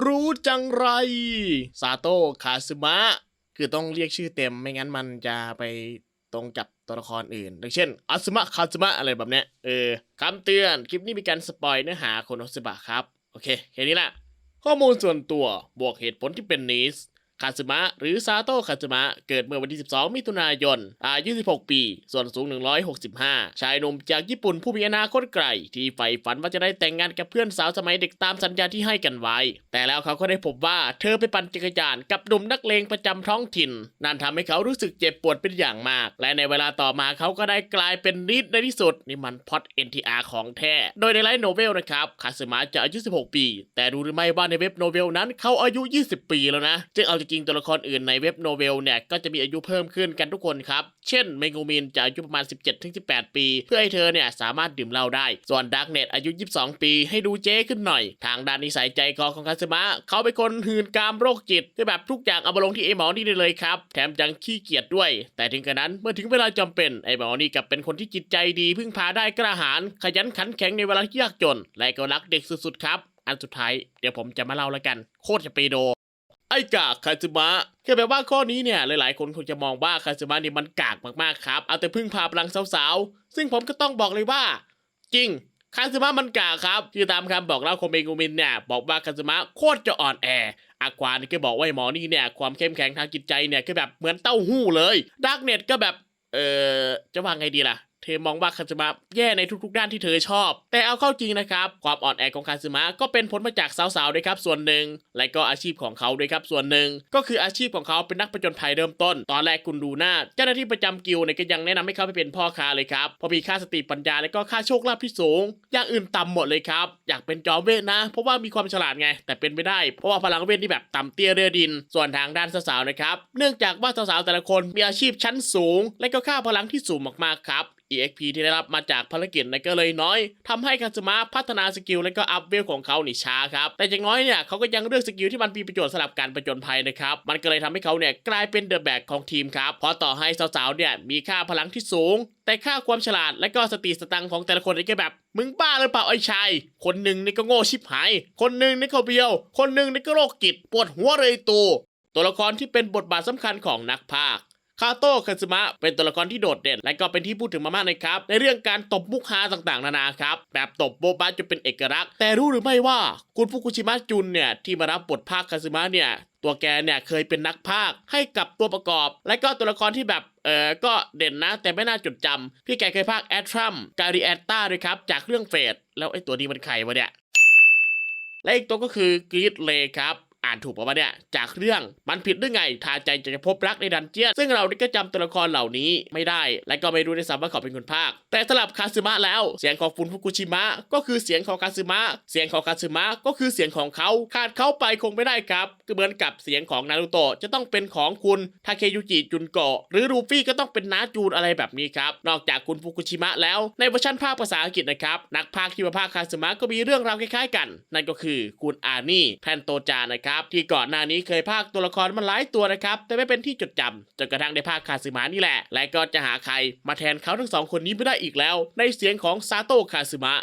รู้จังไร ซาโตะคาซึมะ คือต้องเรียกชื่อเต็มไม่งั้นมันจะไปตรงกับตัวละครอื่นอย่างเช่นอาซึมะคาซึมะอะไรแบบเนี้ย เออคำเตือนคลิปนี้มีการสปอยเนื้อหาโคโนซึบะครับ โอเค แค่นี้แหละ ข้อมูลส่วนตัวบวกเหตุผลที่เป็นนิส คาซึมะ หรือซาโตะคาซึมะ เกิดเมื่อวันที่ 12 มิถุนายน อายุ 16 ปี ส่วนสูง 165 ชายหนุ่มจากญี่ปุ่นผู้มีอนาคตไกล ที่ใฝ่ฝันว่าจะได้แต่งงานกับเพื่อนสาวสมัยเด็กตามสัญญาที่ให้กันไว้ แต่แล้วเขาก็ได้พบว่าเธอไปปั่นจักรยานกับหนุ่มนักเลงประจำท้องถิ่น นั่นทำให้เขารู้สึกเจ็บปวดเป็นอย่างมาก และในเวลาต่อมาเขาก็ได้กลายเป็นนิดในที่สุดนี่มันพ็อด NTR ของแท้ โดยในไลท์โนเวลนะครับคาซึมะจะอายุ 16 ปี แต่รู้หรือไม่ว่าในเว็บโนเวลนั้นเขาอายุ 20 ปีแล้วนะ จึงเอาจริงตัวละครอื่นในเว็บโนเวลเนี่ยก็จะมีอายุเพิ่มขึ้นกันทุกคนครับ เช่นเมงูมินจะอายุประมาณ 17-18 ปี เพื่อให้เธอเนี่ยสามารถดื่มเหล้าได้ ส่วนดาร์กเน็ตอายุ 22 ปีให้ดูเจ๊ขึ้นหน่อย ทางด้านนิสัยใจคอของคาซึมะเขาเป็นคนหืนกามโรคจิตคือแบบทุกอย่างเอามาลงที่ไอหมอนี่ได้เลยครับ แถมยังขี้เกียจด้วย แต่ถึงกระนั้นเมื่อถึงเวลาจำเป็นไอหมอนี่กับเป็นคนที่จิตใจดี พึ่งพาได้กระหายขยันขันแข็งในเวลาที่ยากจนและก็รักเด็กสุดๆครับ อันสุดท้ายเดี๋ยวผมจะมาเล่าแล้วกัน โคตรจะไปโด ไอ้กากคาซึมะคือแบบว่าข้อนี้เนี่ยหลายๆ คนคงจะมองว่าคาซึมะนี่มันกากมากๆครับ เอาแต่พึ่งพาพลังสาวๆ ซึ่งผมก็ต้องบอกเลยว่า จริงคาซึมะมันกากครับคือตามคำบอกเล่าของเมงูมินเนี่ยบอกว่าคาซึมะโคตรจะอ่อนแออากวานี่ก็บอกว่าไอหมอนี่เนี่ยความเข้มแข็งทางจิตใจเนี่ยก็แบบเหมือนเต้าหู้เลยดาร์กเน็ตก็แบบเออจะว่าไงดีล่ะ เธอมองว่าคาซึมะแย่ในทุกๆ ด้านที่เธอชอบ แต่เอาเข้าจริงนะครับ ความอ่อนแอของคาซึมะก็เป็นผลมาจากสาวๆด้วยครับส่วนหนึ่ง และก็อาชีพของเขาด้วยครับส่วนหนึ่ง ก็คืออาชีพของเขาเป็นนักประจนภัยเริ่มต้น ตอนแรกคุณดูหน้า เจ้าหน้าที่ประจำกิลเนี่ยก็ยังแนะนำให้เขาไปเป็นพ่อค้าเลยครับเพราะมีค่าสติปัญญาและก็ค่าโชคลาภที่สูง อย่างอื่นต่ำหมดเลยครับ อยากเป็นจอมเวทนะ เพราะว่ามีความฉลาดไง แต่เป็นไม่ได้ เพราะว่าพลังเวทนี่แบบต่ำเตี้ยเรือดิน ส่วนทางด้านสาวๆนะครับ เนื่องจากว่าสาวๆแต่ละคนมีอาชีพชั้นสูง และก็ค่าพลังที่สูงมากๆครับ EXP ที่ได้รับมาจากภารกิจในก็เลยน้อยทำให้คาซึมะพัฒนาสกิลและก็อัพเวลของเขาหนีช้าครับ แต่อย่างน้อยเนี่ยเขาก็ยังเลือกสกิลที่มันมีประโยชน์สำหรับการประจนภัยนะครับ มันก็เลยทำให้เขาเนี่ยกลายเป็นเดอะแบกของทีมครับ เพราะต่อให้สาวๆเนี่ยมีค่าพลังที่สูง แต่ค่าความฉลาดและก็สติสตังของแต่ละคนนี่ก็แบบ มึงบ้าหรือเปล่าไอ้ชาย คนหนึ่งนี่ก็โง่ชิบหาย คนหนึ่งนี่ก็เบียว คนหนึ่งนี่ก็โรคจิตปวดหัวเลยตูตัวละครที่เป็นบทบาทสำคัญของนักพากย์ คาโตะคาซึมะเป็นตัวละครที่โดดเด่น และก็เป็นที่พูดถึงมามากนะครับ ในเรื่องการตบมุกฮาต่างๆ นานาครับ แบบตบโบบะจนเป็นเอกลักษณ์ แต่รู้หรือไม่ว่าคุณฟุกุชิมะจุนเนี่ย ที่มารับบทภาคคาซึมะเนี่ย ตัวแกเนี่ยเคยเป็นนักพากให้กับตัวประกอบ และก็ตัวละครที่แบบเออก็เด่นนะ แต่ไม่น่าจดจำพี่แกเคยพากแอดทรัมการีแอตตาด้วยครับจากเรื่องเฟดแล้วไอ้ตัวนี้มันใครวะเนี่ยและอีกตัวก็คือกรีดเลครับ อ่านถูกป่าวะเนี่ยจากเรื่องมันผิดหรือไงทาใจจะพบรักในดันเจียนซึ่งเรานี่ก็จำตัวละครเหล่านี้ไม่ได้ และก็ไม่รู้ในซ้ำว่าเขาเป็นคนภาค แต่สำหรับคาซึมะแล้วเสียงของฟุนฟุกุชิมะก็คือเสียงของคาซึมะเสียงของคาซึมะก็คือเสียงของเขาขาดเขาไปคงไม่ได้ครับก็เหมือนกับเสียงของนารูโตะจะต้องเป็นของคุณทาเคยุจิจุนโกะหรือรูฟี่ก็ต้องเป็นน้าจูนอะไรแบบนี้ครับนอกจากคุณฟุกุชิมะแล้วในเวอร์ชันภาคภาษาอังกฤษนะครับนักภาคที่มาภาคคาซึมะก็มีเรื่องราวคล้ายๆ กัน นั่นก็คือคุณอานี่แพนโตจานะครับที่ก่อนหน้านี้เคยภาคตัวละครมาหลายตัวนะครับ แต่ไม่เป็นที่จดจำจนกระทั่งได้ภาคคาซึมะนี่แหละ และก็จะหาใครมาแทนเขาทั้งสองคนนี้ไม่ได้อีกแล้ว ในเสียงของซาโตะคาซึมะ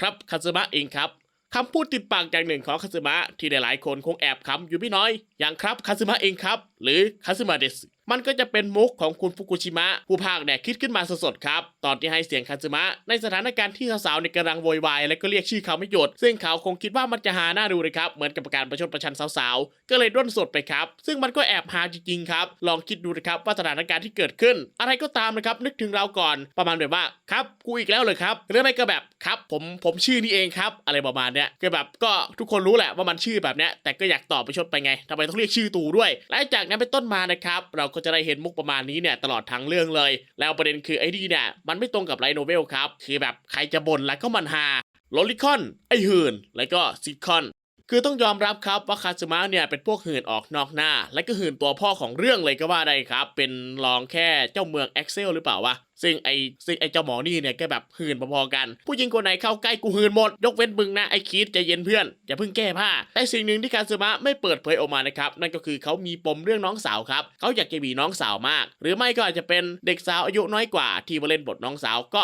ครับคาซึมะเองครับคำพูดติดปากอย่างหนึ่งของคาซึมะที่หลายๆคนคงแอบคำอยู่ไม่น้อย อย่างครับคาซึมะเองครับ หรือคาซึมะเดส มันก็จะเป็นมุกของคุณฟุกุชิมะ ผู้พากเนี่ยคิดขึ้นมาสดๆครับ ตอนที่ให้เสียงคาซึมะ ในสถานการณ์ที่สาวๆในกำลังโวยวายและก็เรียกชื่อเขาไม่หยุด ซึ่งเขาคงคิดว่ามันจะหาหน้าดูเลยครับ เหมือนกับการประชดประชันสาวๆ ก็เลยด้นสดไปครับ ซึ่งมันก็แอบหาจริงๆครับ ลองคิดดูนะครับว่าสถานการณ์ที่เกิดขึ้น อะไรก็ตามนะครับนึกถึงเราก่อน ประมาณแบบว่าครับกูอีกแล้วเลยครับหรือไม่ก็แบบครับผมผมชื่อนี้เองครับ อะไรประมาณเนี้ยก็แบบก็ทุกคนรู้แหละว่ามันชื่อแบบเนี้ยแต่ก็อยากตอบไปชดไปไงทำไมต้องเรียกชื่อตูด้วย และจากนั้นเป็นต้นมานะครับ เราก็จะได้เห็นมุกประมาณนี้เนี่ยตลอดทั้งเรื่องเลย แล้วประเด็นคือไอ้นี่เนี่ยมันไม่ตรงกับไลโนเวลครับ คือแบบใครจะบ่นแล้วก็มันฮาโลลิคอน ไอหืนแล้วก็ซิคอน คือต้องยอมรับครับว่าคาซึมะเนี่ยเป็นพวกหื่นออกนอกหน้า และก็หื่นตัวพ่อของเรื่องเลยก็ว่าได้ครับ เป็นรองแค่เจ้าเมืองเอ็กเซลหรือเปล่าวะซึ่งไอซึ่งไอเจ้าหมอนี่เนี่ยก็แบบหื่นพอๆกัน ผู้หญิงคนไหนเข้าใกล้กูหื่นหมด ยกเว้นมึงนะไอคิดใจเย็นเพื่อน อย่าเพิ่งแก้ผ้า แต่สิ่งหนึ่งที่คาซึมะไม่เปิดเผยออกมานะครับ นั่นก็คือเขามีปมเรื่องน้องสาวครับเขาอยากจะมีน้องสาวมาก หรือไม่ก็อาจจะเป็นเด็กสาวอายุน้อยกว่าที่มาเล่นบทน้องสาวก็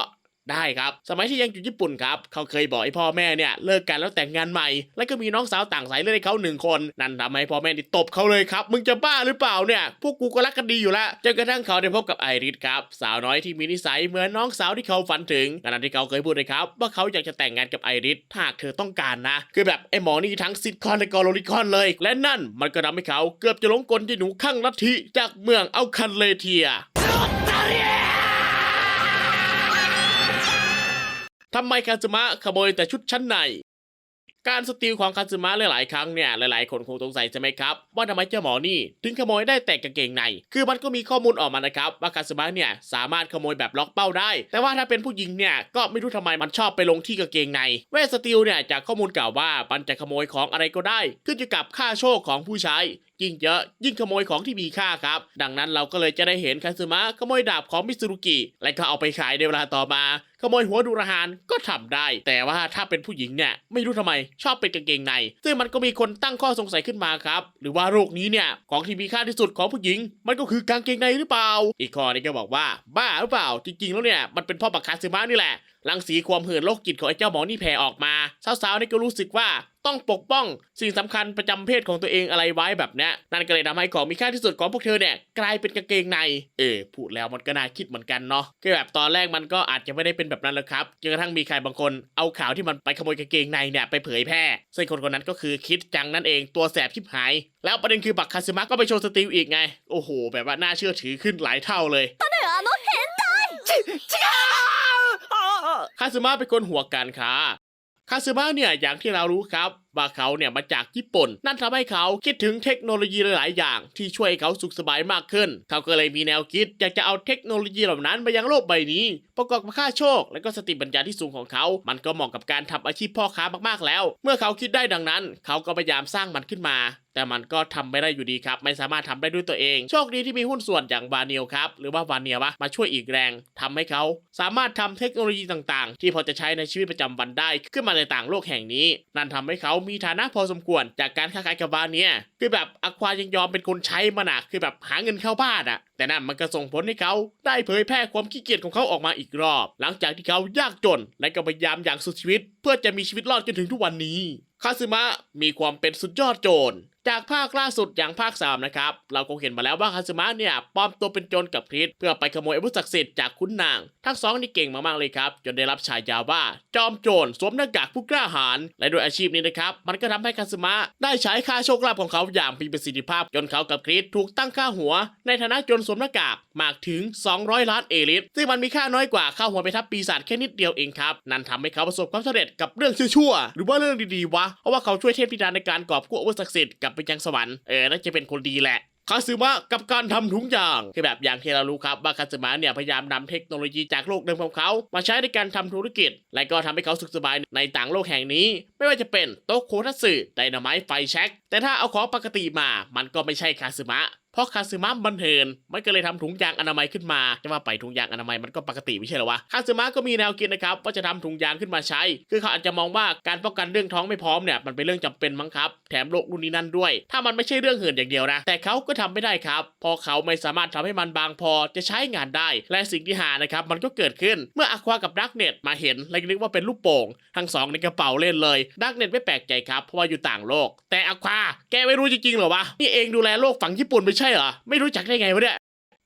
ได้ครับ สมัยที่ยังอยู่ญี่ปุ่นครับเขาเคยบอกให้พ่อแม่เนี่ยเลิกกันแล้วแต่งงานใหม่ แล้วก็มีน้องสาวต่างสายเลือดให้เขาหนึ่งคน นั่นทำให้พ่อแม่นี่ตบเขาเลยครับ มึงจะบ้าหรือเปล่าเนี่ย พวกกูก็รักกันดีอยู่แล้วจนกระทั่งเขาได้พบกับไอริสครับ สาวน้อยที่มีนิสัยเหมือนน้องสาวที่เขาฝันถึงขณะที่เขาเคยพูดเลยครับ ว่าเขาอยากจะแต่งงานกับไอริสถ้าหากเธอต้องการนะ คือแบบไอหมอนี่ทั้งซิทคอนและกอโลลิคอนเลย และนั่นมันก็ทำให้เขาเกือบจะหลงกลที่หนูข้างลัทธิจากเมืองเอาคันเลเทีย ทำไมคาซึมะขโมยแต่ชุดชั้นในการสติลของคาซึมะหลาย ๆ ครั้งเนี่ยหลาย ๆ คนคงสงสัยใช่ไหมครับ ว่าทำไมเจ้าหมอนี่ ถึงขโมยได้แต่กางเกงใน คือมันก็มีข้อมูลออกมานะครับ ว่าคาซึมะเนี่ยสามารถขโมยแบบล็อกเป้าได้ แต่ว่าถ้าเป็นผู้หญิงเนี่ยก็ไม่รู้ทำไมมันชอบไปลงที่กางเกงใน เวสติลเนี่ยจากข้อมูลกล่าวว่ามันจะขโมยของอะไรก็ได้ ขึ้นอยู่กับค่าโชคของผู้ใช้ยิ่งเยอะยิ่งขโมยของที่มีค่าครับ ดังนั้นเราก็เลยจะได้เห็นคาซึมะขโมยดาบของมิซูรุกิ และก็เอาไปขายในเวลาต่อมา ขโมยหัวดูรหานก็ทำได้ แต่ว่าถ้าเป็นผู้หญิงเนี่ยไม่รู้ทำไมชอบเป็นกางเกงใน ซึ่งมันก็มีคนตั้งข้อสงสัยขึ้นมาครับ หรือว่าโรคนี้เนี่ยของที่มีค่าที่สุดของผู้หญิง มันก็คือกางเกงในหรือเปล่า อีกข้อนี้ก็บอกว่าบ้าหรือเปล่าจริงๆแล้วเนี่ยมันเป็นพ่อปักคาซึมะนี่แหละ ลังสีความหื่นโรคจิตของไอ้เจ้าหมอนี่แผ่ออกมาสาวๆนี่ก็รู้สึกว่าต้องปกป้องสิ่งสำคัญประจำเพศของตัวเองอะไรไว้แบบนี้นั่นก็เลยทำให้ของมีค่าที่สุดของพวกเธอเนี่ยกลายเป็นกางเกงใน เออพูดแล้วมันก็น่าคิดเหมือนกันเนาะคืแบบตอนแรกมันก็อาจจะไม่ได้เป็นแบบนั้นหรอกครับจนกระทั่งมีใครบางคนเอาข่าวที่มันไปขโมยกางเกงในเนี่ยไปเผยแพร่ซึ่งคนคนนั้นก็คือคิดจังนั่นเองตัวแสบชิบหาย แล้วประเด็นคือบักคาซิมะก็ไปโชว์สติลอีกไงโอ้โห แบบว่าน่าเชื่อถือขึ้นหลายเท่าเลยตอนนี้อนุเห็นได้ คาซึมะเป็นคนหัวการค้าคาซึมะเนี่ยอย่างที่เรารู้ครับ ว่าเขาเนี่ยมาจากญี่ปุ่น นั่นทำให้เขาคิดถึงเทคโนโลยีหลาย ๆ อย่าง ที่ช่วยให้เขาสุขสบายมากขึ้น เขาก็เลยมีแนวคิดอยากจะเอาเทคโนโลยีเหล่านั้นมายังโลกใบนี้ ประกอบกับค่าโชค และก็สติปัญญาที่สูงของเขา มันก็เหมาะกับการทำอาชีพพ่อค้ามาก ๆ แล้ว เมื่อเขาคิดได้ดังนั้น เขาก็พยายามสร้างมันขึ้นมาแต่มันก็ทำไม่ได้อยู่ดีครับ ไม่สามารถทำได้ด้วยตัวเอง โชคดีที่มีหุ้นส่วนอย่างวานียครับ หรือว่าวานียวะมาช่วยอีกแรงทำให้เขาสามารถทำเทคโนโลยีต่างๆ ที่พอจะใช้ในชีวิตประจำวันได้ ขึ้นมาในต่างโลกแห่งนี้ นั่นทำให้เขามีฐานะพอสมควร จากการค้าขายกับวาเนียคือแบบอควายังยอมเป็นคนใช้มันอะคือแบบหาเงินเข้าบ้านอะแต่นั่นมันก็ส่งผลให้เขาได้เผยแพร่ความขี้เกียจของเขาออกมาอีกรอบ หลังจากที่เขายากจนและก็พยายามอย่างสุดชีวิต เพื่อจะมีชีวิตรอดจนถึงทุกวันนี้คาซึมะมีความเป็นสุดยอดโจร จากภาคล่าสุดอย่างภาค 3 นะครับ เราคงเห็นมาแล้วว่าคาซึมะเนี่ยปลอมตัวเป็นโจรกับคริสเพื่อไปขโมยอาวุธศักดิ์สิทธิ์จากคุณนาง ทั้งสองนี่เก่งมากๆเลยครับ จนได้รับฉายาว่า จอมโจรสวมหน้ากากผู้กล้าหาญและโดยอาชีพนี้นะครับ มันก็ทำให้คาซึมะได้ใช้ค่าโชคลาภของเขาอย่างมีประสิทธิภาพ จนเขากับคริสถูกตั้งค่าหัว ในฐานะโจรสวมหน้ากากมากถึง 200 ล้านเอลิตซึ่งมันมีค่าน้อยกว่าค่าหัวไปทับปีศาจแค่นิดเดียวเองครับนั่นทำให้เขาประสบความสำเร็จกับเรื่องชั่วๆหรือว่าเรื่องดีๆวะเพราะว่าเขาช่วยเทพธิดาในการกอบกู้อาวุธศักดิ์สิทธิ์กับไปยังสวรรค์เออน่าจะเป็นคนดีแหละคาซึมะกับการทำถุงยางคือแบบอย่างที่เรารู้ครับว่าคาซึมะเนี่ยพยายามนำเทคโนโลยีจากโลกเดิมของเขา มาใช้ในการทำธุรกิจ และก็ทำให้เขาสุขสบายในต่างโลกแห่งนี้ ไม่ว่าจะเป็นโต๊ะโคทัสึไดนาไมต์ไฟแช็กแต่ถ้าเอาของปกติมา มันก็ไม่ใช่คาซึมะ เพราะคาซึมะบันเทินมันก็เลยทำถุงยางอนามัยขึ้นมาจะว่าไปถุงยางอนามัยมันก็ปกติไม่ใช่หรอวะคาซึมะก็มีแนวคิดนะครับว่าจะทำถุงยางขึ้นมาใช้ คือเขาอาจจะมองว่าการป้องกันเรื่องท้องไม่พร้อมเนี่ยมันเป็นเรื่องจำเป็นมั้งครับแถมโรครุ่นนี้นั่นด้วย ถ้ามันไม่ใช่เรื่องเหินอย่างเดียวนะ แต่เขาก็ทำไม่ได้ครับเพอเขาไม่สามารถทำให้มันบางพอจะใช้งานได้ และสิ่งที่หานะครับมันก็เกิดขึ้นเมื่ออควากับดักเน็ตมาเห็นและนึกว่าเป็นลูกโป่ง ทั้งสองในกระเป๋าเล่นเลยดักเน็ตไม่แปลกใจครับเพราะว่าอยู่ต่างโลก แต่อควาแกไม่รู้จริงๆหรอวะนี่เองดูแลโลกฝั่งญี่ปุ่นไม่ใช่ช่เหรอ ไม่รู้จักได้ไงวะเนี่ย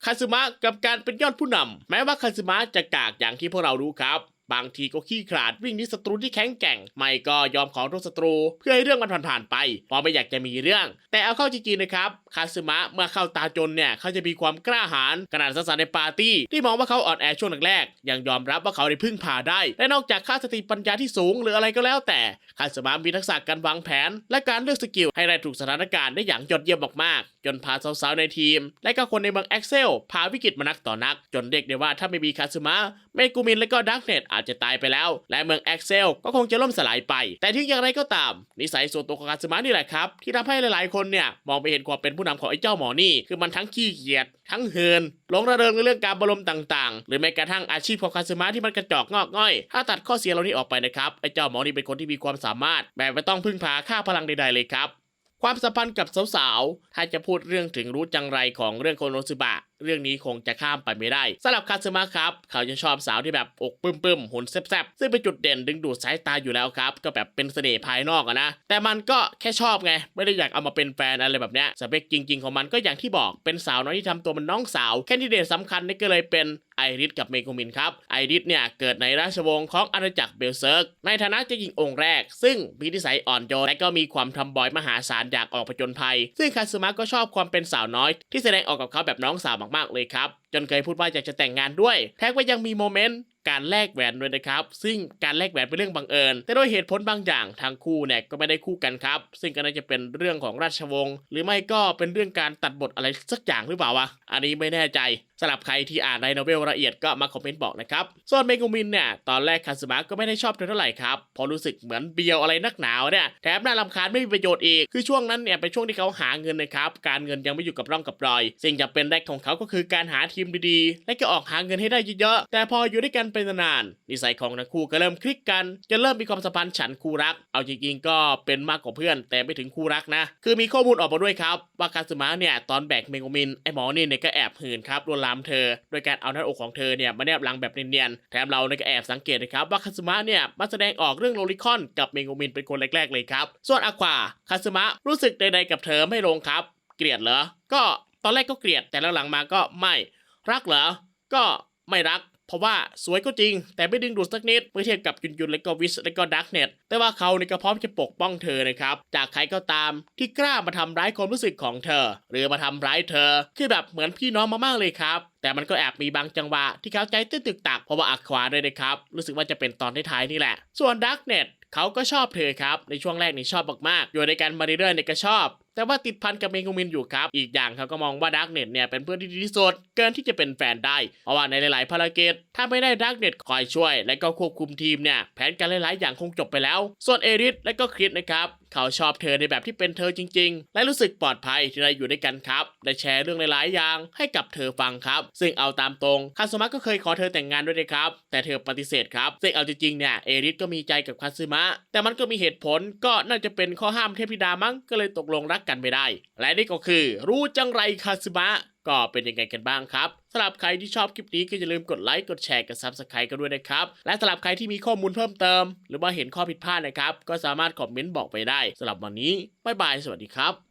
คาซึมะกับการเป็นยอดผู้นำแม้ว่าคาซึมะจะกากอย่างที่พวกเรารู้ครับ บางทีก็ขี้ขลาดวิ่งหนีศัตรูที่แข็งแกร่ง ไม่ก็ยอมขอโทษศัตรู เพื่อให้เรื่องมันผ่านๆไปเพราะไม่อยากจะมีเรื่อง แต่เอาเข้าจริงๆนะครับคาซึมะเมื่อเข้าตาจนเนี่ยเขาจะมีความกล้าหาญขนาดสัสรรค์ในปาร์ตี้ที่มองว่าเขาอ่อนแอช่วงแรกๆยังยอมรับว่าเขาได้พึ่งพาได้ และนอกจากค่าสติปัญญาที่สูงหรืออะไรก็แล้ว แต่คาซึมะมีทักษะการวางแผน และการเลือกสกิลให้ได้ถูกสถานการณ์ได้อย่างยอดเยี่ยมมากๆจนพาสาวๆในทีม และก็คนในเมืองเอ็กเซลพาวิกฤตมานักต่อนัก จนเด็กได้ว่าถ้าไม่มีคาซึมะเมกูมินและก็ดักเน็ตอาจจะตายไปแล้ว และเมืองเอ็กเซลก็คงจะล่มสลายไป แต่ถึงอย่างไรก็ตาม นิสัยส่วนตัวของคาซึมะนี่แหละครับที่ทำให้หลายๆคนเนี่ยมองไปเห็นความเป็นผู้นำของไอ้เจ้าหมอนี่คือมันทั้งขี้เกียจทั้งเฮินหลงระเริงในเรื่องการบรมต่างๆ หรือแม้กระทั่งอาชีพของคาซึมะที่มันกระจอกงอกง่อย ถ้าตัดข้อเสียเหล่านี้ออกไปนะครับไอ้เจ้าหมอนี่เป็นคนที่มีความสามารถแบบไม่ต้องพึ่งพาค่าพลังใดๆเลยครับความสัมพันธ์กับสาวๆถ้าจะพูดเรื่องถึงรู้จังไรของเรื่องโคโนซึบะ เรื่องนี้คงจะข้ามไปไม่ได้สำหรับคาซึมะครับเขาจะชอบสาวที่แบบอกปึ้มๆหุ่นแซ่บๆซึ่งเป็นจุดเด่นดึงดูดสายตาอยู่แล้วครับ ก็แบบเป็นเสน่ห์ภายนอกอะนะ แต่มันก็แค่ชอบไง ไม่ได้อยากเอามาเป็นแฟนอะไรแบบเนี้ยสเปคจริง ๆ ของมันก็อย่างที่บอกเป็นสาวน้อยที่ทำตัวเป็นน้องสาวแคนดิเดตสำคัญนี่ก็เลยเป็นไอริสกับเมกุมินครับไอริสเนี่ยเกิดในราชวงศ์ของอาณาจักรเบลเซิร์กในฐานะเจ้าหญิงองค์แรก ซึ่งมีนิสัยอ่อนโยนและก็มีความทำบอยมหาศาลอยากออกผจญภัย ซึ่งคาซึมะก็ชอบความเป็นสาวน้อยที่แสดงออกกับเขาแบบน้องสาวมากๆเลยครับ จนเคยพูดว่าอยากจะแต่งงานด้วย แท็กว่ายังมีโมเมนต์ การแลกแหวนด้วยนะครับ ซึ่งการแลกแหวนเป็นเรื่องบังเอิญ แต่ด้วยเหตุผลบางอย่างทางคู่เนี่ยก็ไม่ได้คู่กันครับ ซึ่งก็น่าจะเป็นเรื่องของราชวงศ์หรือไม่ก็เป็นเรื่องการตัดบทอะไรสักอย่างหรือเปล่าวะ อันนี้ไม่แน่ใจสำหรับใครที่อ่านในโนเวลละเอียดก็มาคอมเมนต์บอกนะครับ ส่วนเมกุมินเนี่ยตอนแรกคาสึมะก็ไม่ได้ชอบเธอเท่าไหร่ครับเพราะรู้สึกเหมือนเบียวอะไรนักหนาวเนี่ยแถมน่ารำคาญไม่มีประโยชน์อีก คือช่วงนั้นเนี่ยเป็นช่วงที่เขาหาเงินนะครับการเงินยังไม่อยู่กับร่องกับรอย สิ่งจำเป็นแรกของเขาก็คือการหาทีมดีๆและก็ออกหาเงินให้ได้เยอะๆแต่พออยู่ด้วยกันเป็นนานๆนิสัยของทั้งคู่ก็เริ่มคลิกกันจนเริ่มมีความสัมพันธ์ฉันคู่รัก เอาจริงๆก็เป็นมากกว่าเพื่อน แต่ไม่ถึงคู่รักนะ คือมีข้อมูลออกมาด้วยครับ ว่าคาสึมะเนี่ยตอนแบกเมงโกมินไอหมอนี่เนี่ยก็แอบหื่นครับลวนลามเธอ โดยการเอาหน้าอกของเธอเนี่ยมาแนบหลังแบบเนียนๆแถมเราเนี่ยก็แอบสังเกตนะครับว่าคาสึมะเนี่ยมาแสดงออกเรื่องโลลิคอนกับเมงโกมินเป็นคนแรกๆเลยครับส่วนอควาคาสึมะรู้สึกใดๆกับเธอไม่ลงครับเกลียดเหรอก็ตอนแรกก็เกลียดแต่หลังๆมาก็ไม่รักเหรอก็ไม่รัก เพราะว่าสวยก็จริง แต่ไม่ดึงดูดสักนิดเมื่อเทียบกับยุนยุนและก็วิสและก็ดักเน็ตแต่ว่าเขาเนี่ยก็พร้อมจะปกป้องเธอนะครับ จากใครก็ตามที่กล้ามาทำร้ายความรู้สึกของเธอ หรือมาทำร้ายเธอ คือแบบเหมือนพี่น้องมากๆเลยครับแต่มันก็แอบมีบางจังหวะที่เขาใจเต้นตึกตักเพราะว่าอักควาด้วยนะครับ รู้สึกว่าจะเป็นตอนท้ายๆนี่แหละ ส่วนดักเน็ตเขาก็ชอบเธอครับ ในช่วงแรกนี่ชอบมากๆอยู่ในการมาเรื่อยๆเนี่ยก็ชอบแต่ว่าติดพันกับเมกุมินอยู่ครับ อีกอย่างเขาก็มองว่าดักเน็ตเนี่ยเป็นเพื่อนที่ดีที่สุดเกินที่จะเป็นแฟนได้ เพราะว่าในหลาย ๆ ภารกิจถ้าไม่ได้ดักเน็ตคอยช่วย และก็ควบคุมทีมเนี่ยแผนการหลาย ๆ อย่างคงจบไปแล้ว ส่วนเอริสและก็คริสนะครับเขาชอบเธอในแบบที่เป็นเธอจริง ๆ และรู้สึกปลอดภัยที่ได้อยู่ด้วยกันครับได้แชร์เรื่องหลาย ๆ อย่างให้กับเธอฟังครับ ซึ่งเอาตามตรงคาซึมะก็เคยขอเธอแต่งงานด้วยนะครับ แต่เธอปฏิเสธครับซึ่งเอาจริง ๆ เนี่ยเอริสก็มีใจกับคาซึมะแต่มันก็มีเหตุผลก็น่าจะเป็นข้อห้ามเทพธิดามั้งก็เลยตกลงรักกันไม่ได้ และนี่ก็คือรู้จังไรคาซึมะก็เป็นยังไงกันบ้างครับสำหรับใครที่ชอบคลิปนี้ก็อย่าลืมกดไลค์กดแชร์กับซับสไครต์กันด้วยนะครับ และสำหรับใครที่มีข้อมูลเพิ่มเติม หรือว่าเห็นข้อผิดพลาดนะครับ ก็สามารถคอมเมนต์บอกไปได้สำหรับวันนี้บ๊ายบายสวัสดีครับ